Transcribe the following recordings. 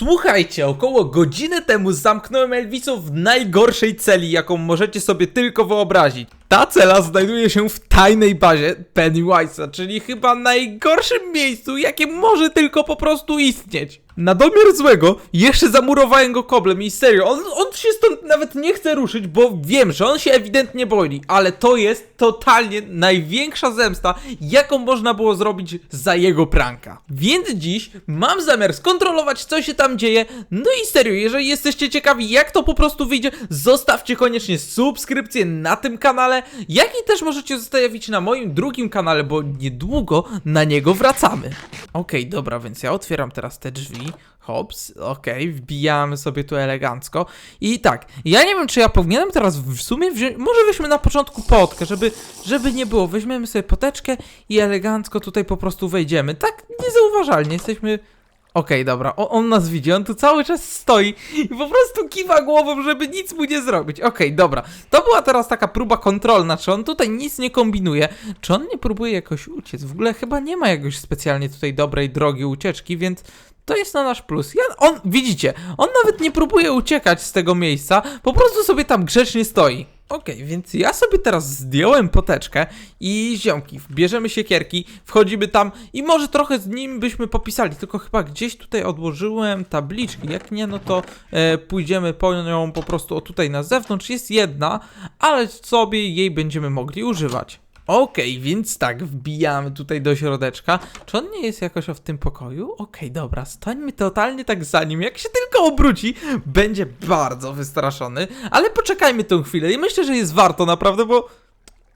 Słuchajcie, około godziny temu zamknąłem Elvisów w najgorszej celi, jaką możecie sobie tylko wyobrazić. Ta cela znajduje się w tajnej bazie Pennywise'a, czyli chyba najgorszym miejscu, jakie może tylko po prostu istnieć. Na domiar złego jeszcze zamurowałem go koblem i serio, on, on się stąd nawet nie chce ruszyć, bo wiem, że on się ewidentnie boi, ale to jest totalnie największa zemsta, jaką można było zrobić za jego pranka. Więc dziś mam zamiar skontrolować, co się tam dzieje. No i serio, jeżeli jesteście ciekawi, jak to po prostu wyjdzie, zostawcie koniecznie subskrypcję na tym kanale, jak i też możecie zostawić na moim drugim kanale, bo niedługo na niego wracamy. Okej, dobra, więc ja otwieram teraz te drzwi. Hops, okej, wbijamy sobie tu elegancko. I tak, ja nie wiem, czy ja powinienem teraz w sumie wziąć. Może weźmy na początku potkę, żeby, żeby nie było. Weźmiemy sobie poteczkę i elegancko tutaj po prostu wejdziemy. Tak niezauważalnie, jesteśmy. Okej, dobra, o, on nas widzi, on tu cały czas stoi i po prostu kiwa głową, żeby nic mu nie zrobić. Okej, dobra, to była teraz taka próba kontrolna, czy on tutaj nic nie kombinuje, czy on nie próbuje jakoś uciec. W ogóle chyba nie ma jakoś specjalnie tutaj dobrej drogi ucieczki, więc to jest na nasz plus. Ja, on, widzicie, on nawet nie próbuje uciekać z tego miejsca, po prostu sobie tam grzecznie stoi. Okej, więc ja sobie teraz zdjąłem poteczkę i ziomki, bierzemy siekierki, wchodzimy tam i może trochę z nim byśmy popisali, tylko chyba gdzieś tutaj odłożyłem tabliczki, jak nie, no to e, pójdziemy po nią po prostu o tutaj na zewnątrz, jest jedna, ale sobie jej będziemy mogli używać. Okej, więc tak, wbijamy tutaj do środeczka. Czy on nie jest jakoś w tym pokoju? Okej, dobra, stańmy totalnie tak za nim. Jak się tylko obróci, będzie bardzo wystraszony. Ale poczekajmy tę chwilę i myślę, że jest warto naprawdę, bo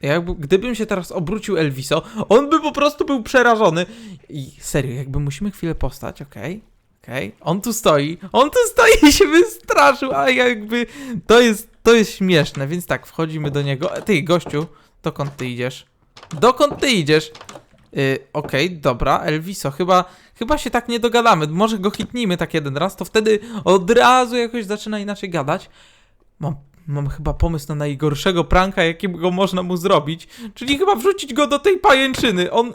jakby, gdybym się teraz obrócił Elviso, on by po prostu był przerażony. I serio, jakby musimy chwilę postać, okej? Okej, on tu stoi, on tu stoi i się wystraszył, a jakby to jest, to jest śmieszne, więc tak, wchodzimy do niego. Ty, gościu, dokąd ty idziesz? Dokąd ty idziesz? Yy, Okej, dobra, Elviso, chyba, chyba się tak nie dogadamy. Może go hitnijmy tak jeden raz, to wtedy od razu jakoś zaczyna inaczej gadać. Mam, mam chyba pomysł na najgorszego pranka, jakiego można mu zrobić, czyli chyba wrzucić go do tej pajęczyny. On,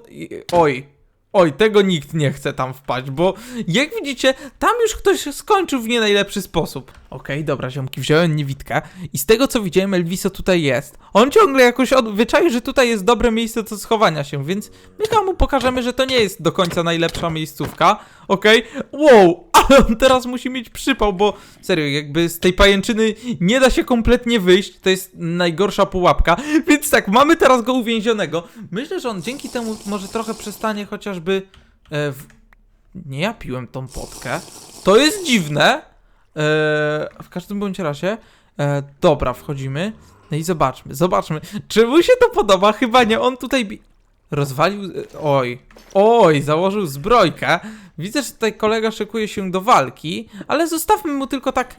oj, oj, tego nikt nie chce tam wpaść, bo jak widzicie, tam już ktoś skończył w nie najlepszy sposób. Okej, dobra, ziomki, wziąłem niewidkę i z tego co widziałem, Elviso tutaj jest. On ciągle jakoś od... wyczaił, że tutaj jest dobre miejsce do schowania się, więc my chyba mu pokażemy, że to nie jest do końca najlepsza miejscówka. Okej, wow, ale on teraz musi mieć przypał, bo serio, jakby z tej pajęczyny nie da się kompletnie wyjść, to jest najgorsza pułapka, więc tak, mamy teraz go uwięzionego. Myślę, że on dzięki temu może trochę przestanie chociażby... E, w... Nie ja piłem tą potkę. To jest dziwne. E, w każdym bądź razie. E, dobra, wchodzimy. No i zobaczmy, zobaczmy. Czy mu się to podoba? Chyba nie. On tutaj. Rozwalił. e, Oj. Oj, założył zbrojkę. Widzę, że tutaj kolega szykuje się do walki, ale zostawmy mu tylko tak.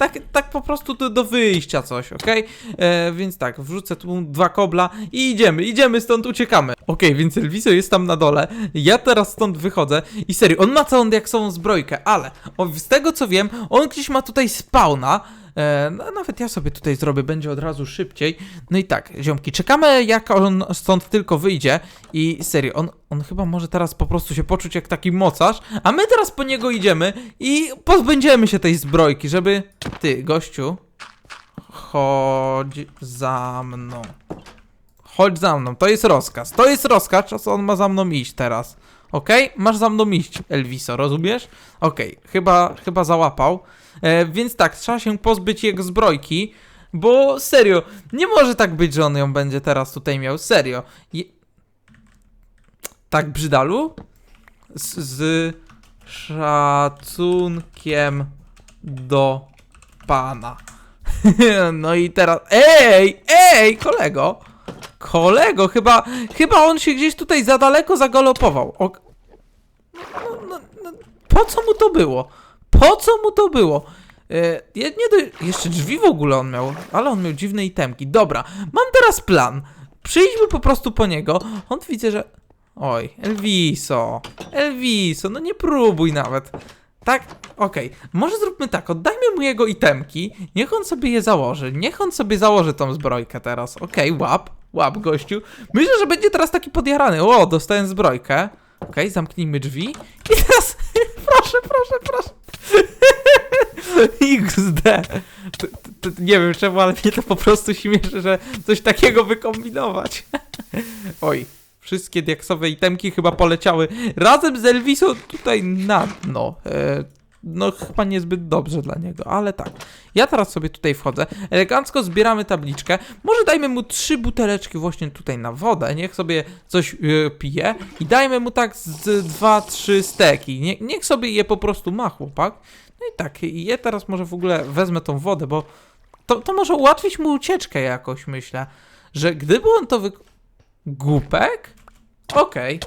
Tak, tak po prostu do, do wyjścia coś, okej? E, Więc tak, wrzucę tu dwa kobla i idziemy, idziemy stąd, uciekamy. Okej, więc Elviso jest tam na dole, ja teraz stąd wychodzę i serio, on ma całą diaksową zbrojkę, ale o, z tego co wiem, on gdzieś ma tutaj spawna, no, nawet ja sobie tutaj zrobię, będzie od razu szybciej. No i tak, ziomki, czekamy jak on stąd tylko wyjdzie i serio, on, on chyba może teraz po prostu się poczuć jak taki mocarz, a my teraz po niego idziemy i pozbędziemy się tej zbrojki, żeby... Ty, gościu, chodź za mną. Chodź za mną, to jest rozkaz. To jest rozkaz, on ma za mną iść teraz. Okej? Masz za mną iść, Elviso, rozumiesz? Okej, chyba, chyba załapał. E, więc tak, trzeba się pozbyć jego zbrojki, bo serio, nie może tak być, że on ją będzie teraz tutaj miał. Serio. Je... Tak, Brzydalu? Z, z szacunkiem do pana. no i teraz. Ej! Ej, kolego! Kolego, chyba, chyba on się gdzieś tutaj za daleko zagalopował. O... No, no, no, po co mu to było? Po co mu to było? E, nie do... Jeszcze drzwi w ogóle on miał, ale on miał dziwne itemki. Dobra, mam teraz plan. Przyjdźmy po prostu po niego. On widzę, że... Oj, Elviso. Elviso, no nie próbuj nawet. Tak, okej. Może zróbmy tak, oddajmy mu jego itemki, niech on sobie je założy, niech on sobie założy tą zbrojkę teraz. Okej, łap, łap gościu. Myślę, że będzie teraz taki podjarany. O, dostałem zbrojkę. Okej, zamknijmy drzwi. I teraz, proszę, proszę, proszę. XD. Nie wiem czemu, ale mnie to po prostu śmieszy, że coś takiego wykombinować. Oj, wszystkie diaksowe itemki chyba poleciały razem z Elvisą tutaj na dno. E, no chyba niezbyt dobrze dla niego, ale tak. Ja teraz sobie tutaj wchodzę, elegancko zbieramy tabliczkę. Może dajmy mu trzy buteleczki właśnie tutaj na wodę, niech sobie coś e, pije i dajmy mu tak z dwa, trzy steki. Nie, niech sobie je po prostu ma chłopak. No i tak, i ja teraz może w ogóle wezmę tą wodę, bo to, to może ułatwić mu ucieczkę jakoś, myślę. Że gdyby on to wy... Głupek? Okej.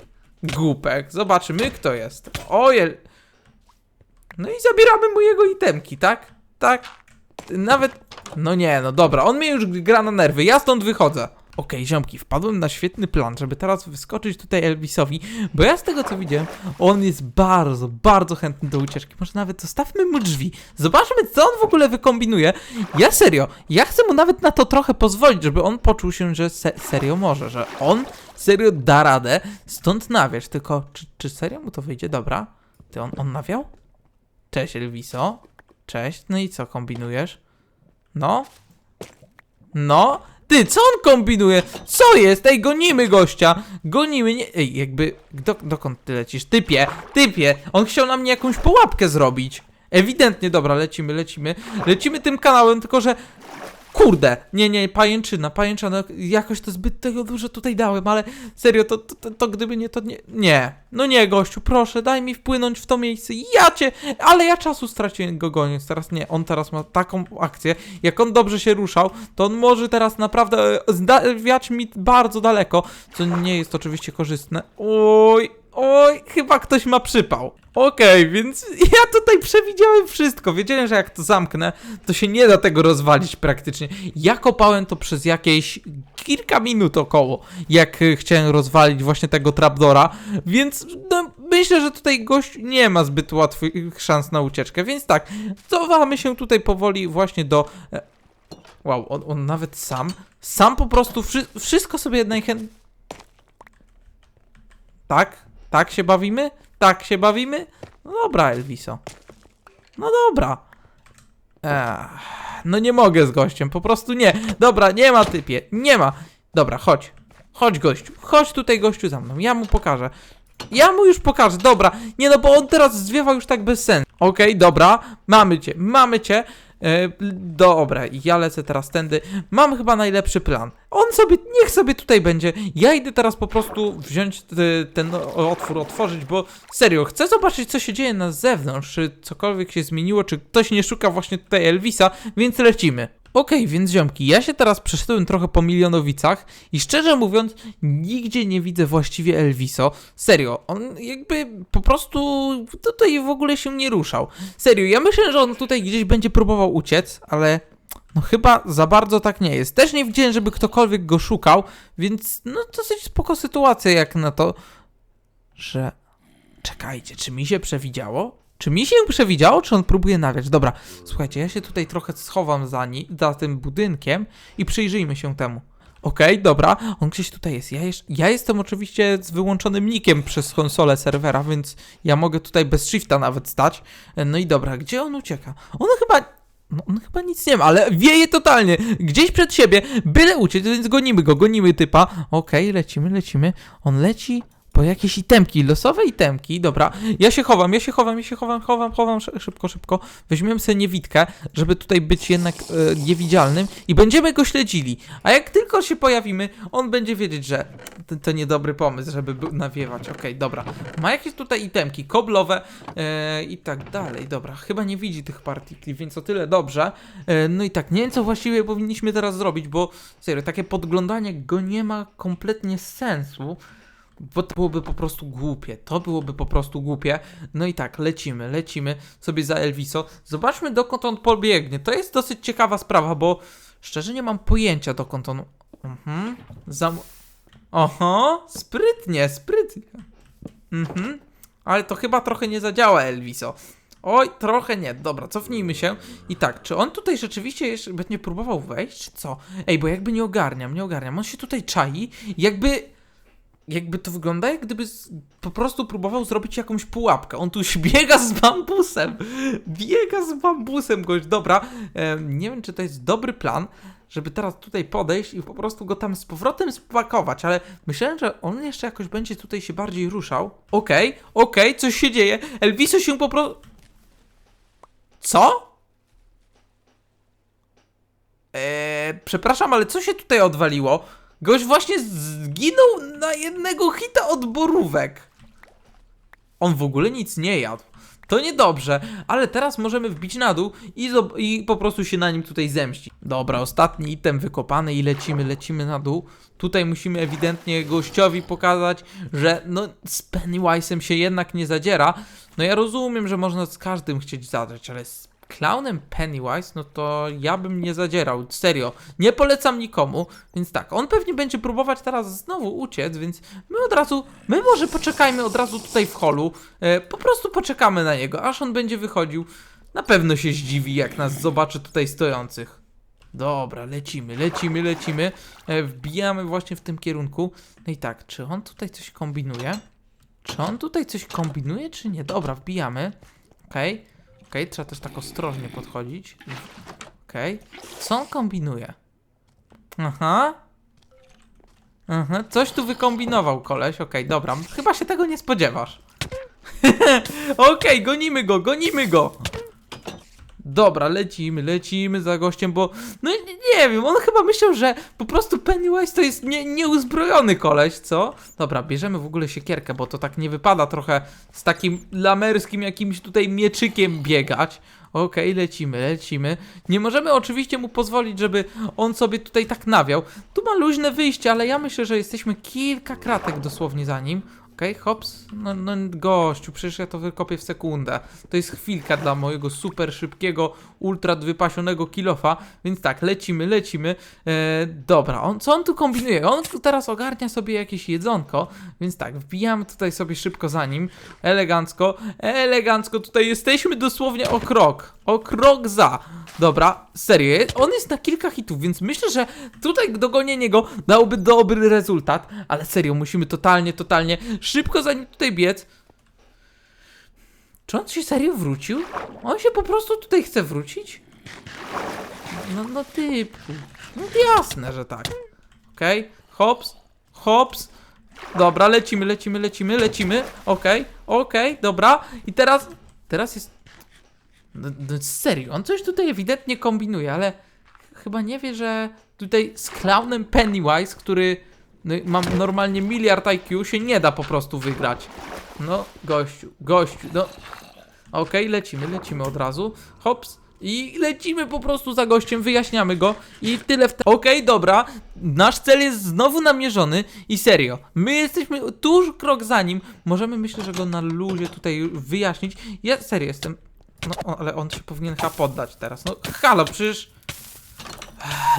Głupek. Zobaczymy, kto jest. Ojej. No i zabieramy mu jego itemki, tak? Tak. Nawet... No nie, no dobra, on mnie już gra na nerwy, ja stąd wychodzę. Okej, ziomki, wpadłem na świetny plan, żeby teraz wyskoczyć tutaj Elvisowi, bo ja z tego co widziałem, on jest bardzo, bardzo chętny do ucieczki. Może nawet zostawmy mu drzwi. Zobaczmy, co on w ogóle wykombinuje. Ja serio, ja chcę mu nawet na to trochę pozwolić, żeby on poczuł się, że se serio może, że on serio da radę stąd nawiać. Tylko, czy, czy serio mu to wyjdzie? Dobra. Ty, on, on nawiał? Cześć, Elviso. Cześć. No i co kombinujesz? No? No? Ty, co on kombinuje? Co jest? Ej, gonimy gościa! Gonimy, nie... Ej, jakby... Do, dokąd ty lecisz? Typie! Typie! On chciał na mnie jakąś pułapkę zrobić. Ewidentnie, dobra, lecimy, lecimy. Lecimy tym kanałem, tylko że... Kurde! Nie, nie, pajęczyna, pajęczyna, jakoś to zbyt tego dużo tutaj dałem, ale serio, to, to, to, to gdyby nie, to nie... Nie, no nie, gościu, proszę, daj mi wpłynąć w to miejsce. Ja cię... Ale ja czasu straciłem go goniąc, teraz nie, on teraz ma taką akcję, jak on dobrze się ruszał, to on może teraz naprawdę e, zda- wiać mi bardzo daleko, co nie jest oczywiście korzystne. Oj, oj, chyba ktoś ma przypał. Okej, więc ja tutaj przewidziałem wszystko. Wiedziałem, że jak to zamknę, to się nie da tego rozwalić praktycznie. Ja kopałem to przez jakieś kilka minut około, jak y, chciałem rozwalić właśnie tego trapdora, więc no, myślę, że tutaj gość nie ma zbyt łatwych szans na ucieczkę, więc tak, cofamy się tutaj powoli właśnie do... e, Wow, on, on nawet sam, sam po prostu wszy wszystko sobie najchętniej... Tak? Tak się bawimy? Tak się bawimy? No dobra, Elviso. No dobra. Ech, no nie mogę z gościem, po prostu nie. Dobra, nie ma typie, nie ma. Dobra, chodź. Chodź gościu, chodź tutaj gościu za mną, ja mu pokażę. Ja mu już pokażę, dobra. Nie no, bo on teraz zwiewa już tak bez sensu. Okej, dobra, mamy cię, mamy cię. E, dobra, ja lecę teraz tędy. Mam chyba najlepszy plan. On sobie, niech sobie tutaj będzie. Ja idę teraz po prostu wziąć t- ten otwór, otworzyć, bo serio, chcę zobaczyć, co się dzieje na zewnątrz. Czy cokolwiek się zmieniło, czy ktoś nie szuka właśnie tutaj Elvisa, więc lecimy. Okej, więc ziomki, ja się teraz przeszedłem trochę po milionowicach i szczerze mówiąc, nigdzie nie widzę właściwie Elviso. Serio, on jakby po prostu tutaj w ogóle się nie ruszał. Serio, ja myślę, że on tutaj gdzieś będzie próbował uciec, ale no chyba za bardzo tak nie jest. Też nie widziałem, żeby ktokolwiek go szukał, więc no dosyć spoko sytuacja jak na to, że... Czekajcie, czy mi się przewidziało? Czy mi się przewidziało, czy on próbuje nawiać? Dobra, słuchajcie, ja się tutaj trochę schowam za, ni- za tym budynkiem i przyjrzyjmy się temu. Okej, dobra, on gdzieś tutaj jest. Ja, ja jestem oczywiście z wyłączonym nikiem przez konsolę serwera, więc ja mogę tutaj bez shifta nawet stać. No i dobra, gdzie on ucieka? On chyba... No, on chyba nic nie ma, ale wieje totalnie. Gdzieś przed siebie, byle uciec, więc gonimy go, gonimy typa. Okej, lecimy, lecimy. On leci po jakieś itemki, losowe itemki. Dobra, ja się chowam, ja się chowam, ja się chowam, chowam, chowam szy- szybko, szybko. Weźmiemy sobie niewidkę, żeby tutaj być jednak e, niewidzialnym i będziemy go śledzili. A jak tylko się pojawimy, on będzie wiedzieć, że to, to niedobry pomysł, żeby nawiewać. Okej, dobra. Ma jakieś tutaj itemki koblowe e, i tak dalej. Dobra, chyba nie widzi tych partikli, więc o tyle dobrze. E, no i tak, nie wiem co właściwie powinniśmy teraz zrobić, bo serio, takie podglądanie go nie ma kompletnie sensu. Bo to byłoby po prostu głupie. To byłoby po prostu głupie. No i tak, lecimy, lecimy sobie za Elviso. Zobaczmy dokąd on pobiegnie. To jest dosyć ciekawa sprawa, bo szczerze nie mam pojęcia dokąd on. Mhm. Zam... Oho, sprytnie, sprytnie. Mhm. Ale to chyba trochę nie zadziała, Elviso. Oj, trochę nie. Dobra, cofnijmy się. I tak, czy on tutaj rzeczywiście jeszcze będzie próbował wejść, czy co? Ej, bo jakby nie ogarniam, nie ogarniam. On się tutaj czai, jakby jakby to wygląda, jak gdyby po prostu próbował zrobić jakąś pułapkę. On tu biega z bambusem. Biega z bambusem, gość. Dobra, nie wiem, czy to jest dobry plan, żeby teraz tutaj podejść i po prostu go tam z powrotem spakować, ale myślałem, że on jeszcze jakoś będzie tutaj się bardziej ruszał. Okej, okej, coś się dzieje. Elviso się po prostu... Co? Eee, przepraszam, ale co się tutaj odwaliło? Gość właśnie zginął na jednego hita od borówek. On w ogóle nic nie jadł. To niedobrze, ale teraz możemy wbić na dół i, i po prostu się na nim tutaj zemścić. Dobra, ostatni item wykopany i lecimy, lecimy na dół. Tutaj musimy ewidentnie gościowi pokazać, że no z Pennywise'em się jednak nie zadziera. No ja rozumiem, że można z każdym chcieć zadrzeć, ale z clownem Pennywise, no to ja bym nie zadzierał, serio. Nie polecam nikomu, więc tak, on pewnie będzie próbować teraz znowu uciec, więc my od razu, my może poczekajmy od razu tutaj w holu, e, po prostu poczekamy na niego, aż on będzie wychodził. Na pewno się zdziwi, jak nas zobaczy tutaj stojących. Dobra, lecimy, lecimy, lecimy. E, wbijamy właśnie w tym kierunku. No i tak, czy on tutaj coś kombinuje? Czy on tutaj coś kombinuje, czy nie? Dobra, wbijamy. Okej. Okej, trzeba też tak ostrożnie podchodzić. Okej. Co on kombinuje? Aha. Aha, coś tu wykombinował koleś. Okej, dobra. Chyba się tego nie spodziewasz. Okej, gonimy go, gonimy go. Dobra, lecimy, lecimy za gościem, bo no nie, wiem, on chyba myślał, że po prostu Pennywise to jest nie, nieuzbrojony koleś, co? Dobra, bierzemy w ogóle siekierkę, bo to tak nie wypada trochę z takim lamerskim jakimś tutaj mieczykiem biegać. Okej, lecimy, lecimy. Nie możemy oczywiście mu pozwolić, żeby on sobie tutaj tak nawiał. Tu ma luźne wyjście, ale ja myślę, że jesteśmy kilka kratek dosłownie za nim. Okej, hops. No, no gościu, przecież ja to wykopię w sekundę. To jest chwilka dla mojego super szybkiego, ultra wypasionego kilofa. Więc tak, lecimy, lecimy. E, dobra, on, co on tu kombinuje? On tu teraz ogarnia sobie jakieś jedzonko. Więc tak, wbijamy tutaj sobie szybko za nim. Elegancko, elegancko. Tutaj jesteśmy dosłownie o krok. O krok za. Dobra, serio, on jest na kilka hitów, więc myślę, że tutaj dogonienie go dałoby dobry rezultat, ale serio, musimy totalnie, totalnie szybko za nim tutaj biec. Czy on się serio wrócił? On się po prostu tutaj chce wrócić? No, no typu. No jasne, że tak. Okej, hops, hops. Dobra, lecimy, lecimy, lecimy, lecimy. Okej, okej, dobra. I teraz, teraz jest no, no serio, on coś tutaj ewidentnie kombinuje, ale chyba nie wie, że tutaj z clownem Pennywise, który no, mam normalnie miliard IQ, się nie da po prostu wygrać. No, gościu, gościu, no. Okej, lecimy, lecimy od razu. Hops. I lecimy po prostu za gościem, wyjaśniamy go i tyle w. Okej, dobra, nasz cel jest znowu namierzony i serio, my jesteśmy tuż krok za nim, możemy myślę, że go na luzie tutaj wyjaśnić. Ja serio jestem no, ale on się powinien chyba poddać teraz. No, halo, przecież...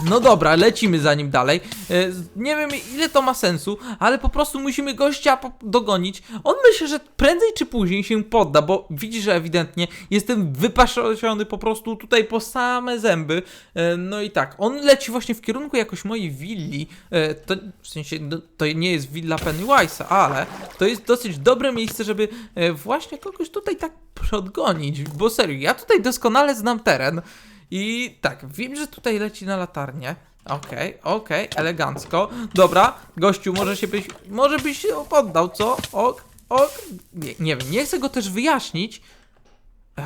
No dobra, lecimy za nim dalej. E, nie wiem ile to ma sensu, ale po prostu musimy gościa dogonić. On myśli, że prędzej czy później się podda, bo widzi, że ewidentnie jestem wypaszony po prostu tutaj po same zęby. E, no i tak, on leci właśnie w kierunku jakoś mojej willi. E, to w sensie, no, to nie jest willa Pennywise'a, ale to jest dosyć dobre miejsce, żeby właśnie kogoś tutaj tak odgonić. Bo serio, ja tutaj doskonale znam teren. I tak, wiem, że tutaj leci na latarnię. Okej, okej, elegancko. Dobra, gościu, może się byś, może byś się poddał, co? Ok, ok. Nie, nie wiem, nie chcę go też wyjaśnić. Eee,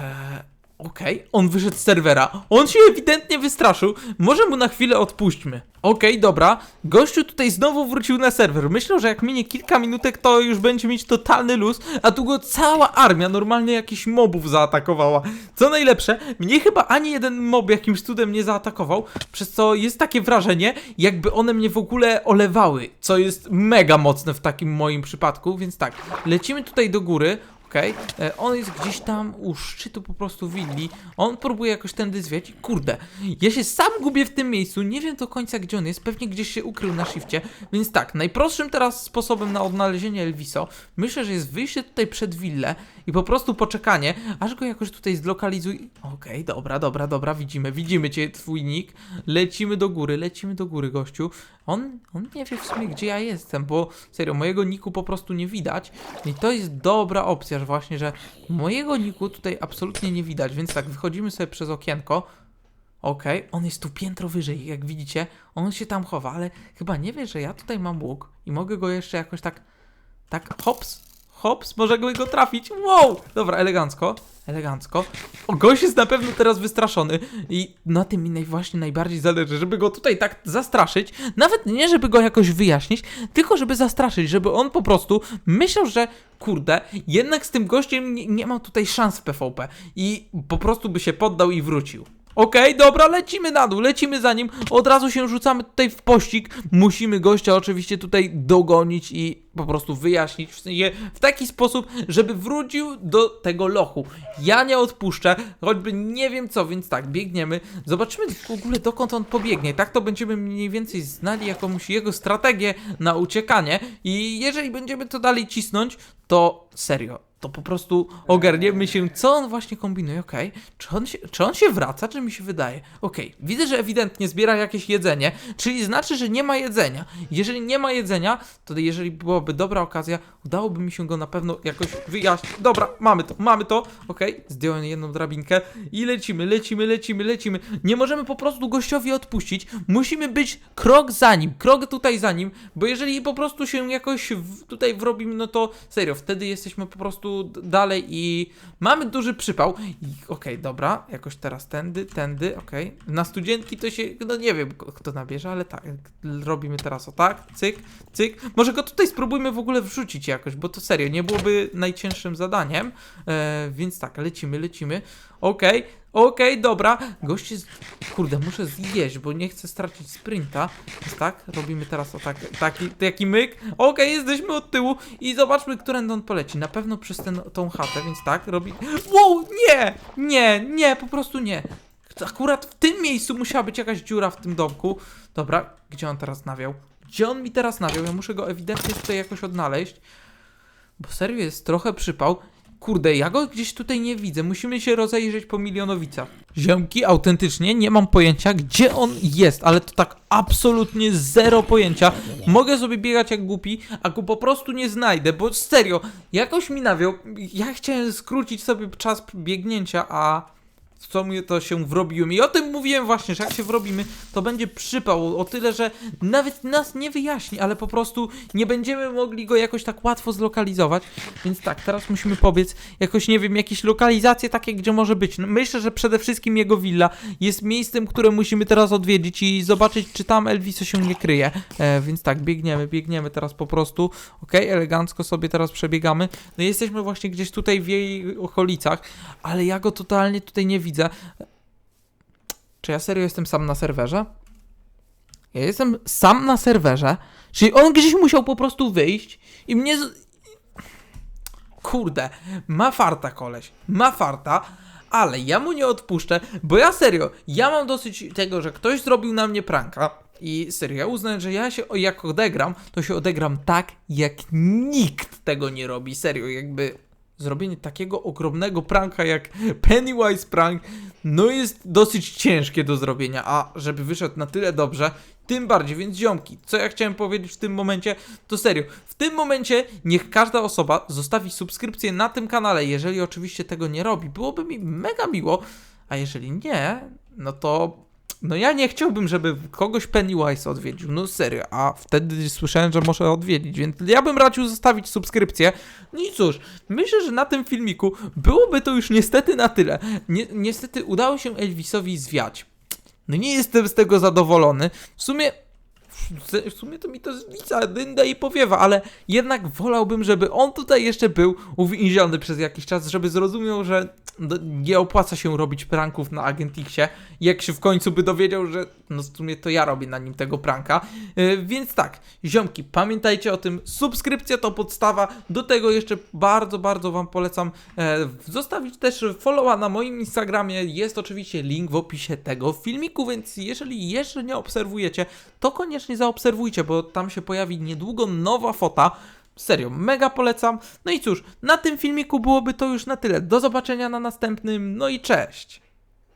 okej, on wyszedł z serwera. On się ewidentnie wystraszył. Może mu na chwilę odpuśćmy. Okej, dobra. Gościu tutaj znowu wrócił na serwer. Myślę, że jak minie kilka minutek, to już będzie mieć totalny luz, a tu go cała armia normalnie jakichś mobów zaatakowała. Co najlepsze, mnie chyba ani jeden mob jakimś cudem nie zaatakował, przez co jest takie wrażenie, jakby one mnie w ogóle olewały, co jest mega mocne w takim moim przypadku, więc tak, lecimy tutaj do góry. Okej, e, on jest gdzieś tam u szczytu po prostu willi. On próbuje jakoś tędy zwiać. i Kurde, ja się sam gubię w tym miejscu. Nie wiem do końca gdzie on jest. Pewnie gdzieś się ukrył na shifcie. Więc tak, najprostszym teraz sposobem na odnalezienie Elviso myślę, że jest wyjście tutaj przed willę i po prostu poczekanie, aż go jakoś tutaj zlokalizuj. Okej, dobra, dobra, dobra, widzimy, widzimy cię, twój nick. Lecimy do góry, lecimy do góry, gościu. On, on nie wie w sumie, gdzie ja jestem, bo serio, mojego niku po prostu nie widać. I to jest dobra opcja, że właśnie, że mojego niku tutaj absolutnie nie widać, więc tak, wychodzimy sobie przez okienko. Okej, on jest tu piętro wyżej, jak widzicie, on się tam chowa, ale chyba nie wie, że ja tutaj mam łuk i mogę go jeszcze jakoś tak, tak, hops, hops, może go trafić, wow, dobra, elegancko, elegancko. O, gość jest na pewno teraz wystraszony i na tym mi właśnie najbardziej zależy, żeby go tutaj tak zastraszyć, nawet nie żeby go jakoś wyjaśnić, tylko żeby zastraszyć, żeby on po prostu myślał, że kurde, jednak z tym gościem nie, nie ma tutaj szans w PvP i po prostu by się poddał i wrócił. Okej, dobra, lecimy na dół, lecimy za nim, od razu się rzucamy tutaj w pościg. Musimy gościa oczywiście tutaj dogonić i po prostu wyjaśnić, w sensie w taki sposób, żeby wrócił do tego lochu. Ja nie odpuszczę, choćby nie wiem co, więc tak, biegniemy. Zobaczymy w ogóle dokąd on pobiegnie. Tak to będziemy mniej więcej znali jakąś jego strategię na uciekanie i jeżeli będziemy to dalej cisnąć, to serio, to po prostu ogarniemy się, co on właśnie kombinuje, okej. Czy, on się, czy on się wraca, czy mi się wydaje? Okej, widzę, że ewidentnie zbiera jakieś jedzenie, czyli znaczy, że nie ma jedzenia. Jeżeli nie ma jedzenia, to jeżeli byłaby dobra okazja, udałoby mi się go na pewno jakoś wyjaśnić. Dobra, mamy to, mamy to, okej. Zdjąłem jedną drabinkę i lecimy, lecimy, lecimy, lecimy. Nie możemy po prostu gościowi odpuścić. Musimy być krok za nim, krok tutaj za nim, bo jeżeli po prostu się jakoś w, tutaj wrobimy, no to serio, wtedy jesteśmy po prostu d- dalej i mamy duży przypał. Okej, dobra, jakoś teraz tędy, tędy, okej. Na studzienki to się, no nie wiem kto nabierze, ale tak, robimy teraz o tak, cyk, cyk. Może go tutaj spróbujmy w ogóle wrzucić jakoś, bo to serio, nie byłoby najcięższym zadaniem, e, więc tak, lecimy, lecimy. Okej, okej, dobra. Gość jest... Kurde, muszę zjeść, bo nie chcę stracić sprinta. Więc tak, robimy teraz o tak, taki, taki myk. Okej, jesteśmy od tyłu i zobaczmy, którędy on poleci. Na pewno przez ten, tą chatę, więc tak, robi... Wow, nie! Nie, nie, po prostu nie. Akurat w tym miejscu musiała być jakaś dziura w tym domku. Dobra, gdzie on teraz nawiał? Gdzie on mi teraz nawiał? Ja muszę go ewidentnie tutaj jakoś odnaleźć. Bo serio jest trochę przypał. Kurde, ja go gdzieś tutaj nie widzę. Musimy się rozejrzeć po milionowicach. Ziomki, autentycznie nie mam pojęcia, gdzie on jest, ale to tak absolutnie zero pojęcia. Mogę sobie biegać jak głupi, a go po prostu nie znajdę, bo serio, jakoś mi nawiał. Ja chciałem skrócić sobie czas biegnięcia, a co mnie to się wrobiłem. I o tym mówiłem właśnie, że jak się wrobimy, to będzie przypał. O tyle, że nawet nas nie wyjaśni, ale po prostu nie będziemy mogli go jakoś tak łatwo zlokalizować. Więc tak, teraz musimy pobiec jakoś, nie wiem, jakieś lokalizacje takie, gdzie może być. No, myślę, że przede wszystkim jego willa jest miejscem, które musimy teraz odwiedzić i zobaczyć, czy tam Elviso się nie kryje. E, więc tak, biegniemy, biegniemy teraz po prostu. Okej, elegancko sobie teraz przebiegamy. No jesteśmy właśnie gdzieś tutaj w jej okolicach, ale ja go totalnie tutaj nie widzę. Czy ja serio jestem sam na serwerze? Ja jestem sam na serwerze, czyli on gdzieś musiał po prostu wyjść i mnie. Z... Kurde, ma farta koleś, ma farta, ale ja mu nie odpuszczę, bo ja serio, ja mam dosyć tego, że ktoś zrobił na mnie pranka i serio, ja uznałem, że ja się jak odegram, to się odegram tak, jak nikt tego nie robi, serio, jakby zrobienie takiego ogromnego pranka jak Pennywise prank, no jest dosyć ciężkie do zrobienia, a żeby wyszedł na tyle dobrze, tym bardziej, więc ziomki, co ja chciałem powiedzieć w tym momencie, to serio, w tym momencie niech każda osoba zostawi subskrypcję na tym kanale, jeżeli oczywiście tego nie robi, byłoby mi mega miło, a jeżeli nie, no to no ja nie chciałbym, żeby kogoś Pennywise odwiedził, no serio, a wtedy słyszałem, że może odwiedzić, więc ja bym radził zostawić subskrypcję. No i cóż, myślę, że na tym filmiku byłoby to już niestety na tyle. Ni niestety udało się Elvisowi zwiać. No nie jestem z tego zadowolony. W sumie w sumie to mi to zwica, dynda i powiewa, ale jednak wolałbym, żeby on tutaj jeszcze był uwięziony przez jakiś czas, żeby zrozumiał, że nie opłaca się robić pranków na Agentixie. Jak się w końcu by dowiedział, że no w sumie to ja robię na nim tego pranka. Yy, więc tak, ziomki, pamiętajcie o tym, subskrypcja to podstawa, do tego jeszcze bardzo, bardzo wam polecam e, zostawić też followa na moim Instagramie, jest oczywiście link w opisie tego filmiku, więc jeżeli jeszcze nie obserwujecie, to koniecznie zaobserwujcie, bo tam się pojawi niedługo nowa fota, Serio, mega polecam. No i cóż, na tym filmiku byłoby to już na tyle. Do zobaczenia na następnym, no i cześć!